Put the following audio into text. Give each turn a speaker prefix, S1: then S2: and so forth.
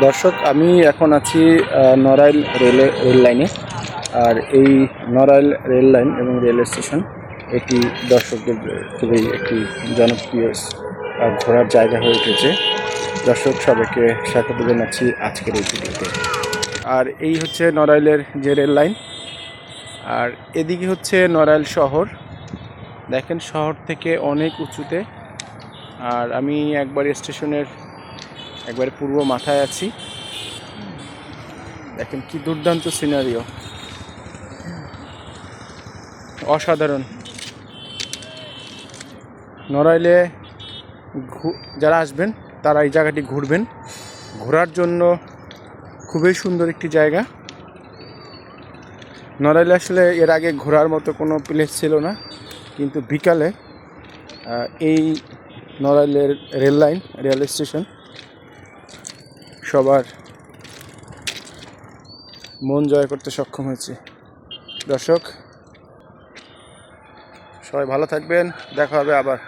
S1: দর্শক, আমি এখন আছি নড়াইল রেলে, রেল লাইনে। আর এই নড়াইল রেল লাইন এবং রেল স্টেশন, এটি দর্শকদের খুবই একটি জনপ্রিয় ঘোরার জায়গা হয়ে উঠেছে। দর্শক, সবাইকে স্বাগত জানাচ্ছি আজকের এই ভিডিওতে। আর এই হচ্ছে নড়াইলের যে রেল লাইন। আর এদিকে হচ্ছে নড়াইল শহর। দেখেন, শহর থেকে অনেক উঁচুতে। আর আমি একবার স্টেশনের একবারে পূর্ব মাথায় আছি। দেখেন কি দুর্দান্ত সিনারিও অসাধারণ। নড়াইলে যারা আসবেন, তারা এই জায়গাটি ঘুরবেন। ঘোরার জন্য খুবই সুন্দর একটি জায়গা। নড়াইলে আসলে এর আগে ঘোরার মতো কোনো প্লেস ছিল না। কিন্তু বিকালে এই নড়াইলের রেল লাইন, রেল স্টেশন সবার মন জয় করতে সক্ষম হয়েছি। দর্শক সবাই ভালো থাকবেন দেখা হবে আবার।